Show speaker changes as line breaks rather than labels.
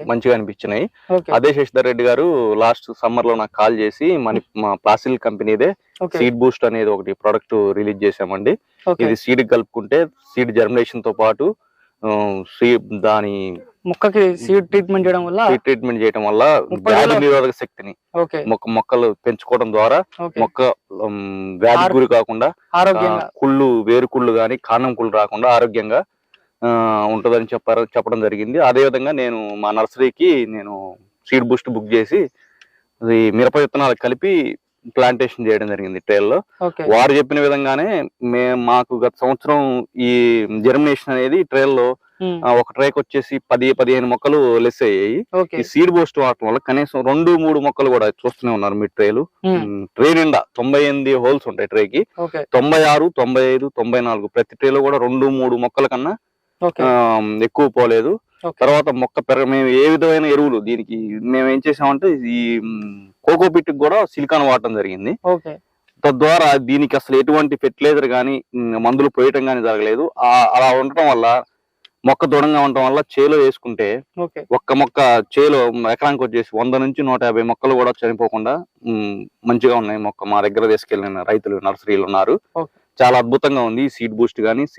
మంచిగా అనిపించినాయి. అదే శశిధర్ రెడ్డి గారు లాస్ట్ సమ్మర్లో నాకు కాల్ చేసి మన మా ప్లాసిల్ కంపెనీదే సీడ్ బూస్ట్ అనేది ఒకటి ప్రొడక్ట్ రిలీజ్ చేశామండి.
ఓకే.
ఇది సీడ్ కలుపుకుంటే సీడ్ జర్మినేషన్తో పాటు దాని
మొక్కకి సీడ్ ట్రీట్మెంట్ చేయడం వల్ల
ట్రీట్మెంట్ చేయడం వల్ల వ్యాధి నిరోధక శక్తిని మొక్క మొక్కలు పెంచుకోవడం ద్వారా మొక్క వ్యాధి గురి కాకుండా కుళ్ళు వేరు కుళ్ళు కానీ కాండం కుళ్ళు రాకుండా ఆరోగ్యంగా ఉంటుందని చెప్పారు చెప్పడం జరిగింది. అదే విధంగా నేను మా నర్సరీకి నేను సీడ్ బూస్ట్ బుక్ చేసి ఈ మిరప విత్తనాలు కలిపి ప్లాంటేషన్ చేయడం జరిగింది ట్రైల్లో. వారు చెప్పిన విధంగానే మేము మాకు గత సంవత్సరం ఈ జర్మినేషన్ అనేది ట్రైల్లో ఒక ట్రైక్ వచ్చేసి పది పదిహేను మొక్కలు లెస్ అయ్యాయి. ఈ సీడ్ బూస్ట్ వాడటం వల్ల కనీసం రెండు మూడు మొక్కలు కూడా చూస్తూనే ఉన్నారు మీ ట్రేలు. ట్రే నిండా తొంభై ఎనిమిది హోల్స్ ఉంటాయి ట్రేకి. తొంభై ఆరు తొంభై ఐదు తొంభై నాలుగు ప్రతి ట్రేలో కూడా రెండు మూడు మొక్కల కన్నా ఎక్కువ పోలేదు. తర్వాత మొక్క పెరగ మేము ఏ విధమైన ఎరువులు దీనికి మేము ఏం చేసామంటే ఈ కోకో పిట్ కూడా సిలికాన్ వాడటం జరిగింది. తద్వారా దీనికి అసలు ఎటువంటి ఫెర్టిలైజర్ కానీ మందులు పోయటం కానీ జరగలేదు. అలా ఉండటం వల్ల మొక్క దృఢంగా ఉండటం వల్ల చేలో వేసుకుంటే ఒక్క మొక్క చేలో ఎకరానికి వచ్చేసి వంద నుంచి నూట యాభై మొక్కలు కూడా చనిపోకుండా మంచిగా ఉన్నాయి మొక్క మా దగ్గర తీసుకెళ్ళిన రైతులు నర్సరీలు ఉన్నారు. చాలా అద్భుతంగా ఉంది సీడ్ బూస్ట్ కానీ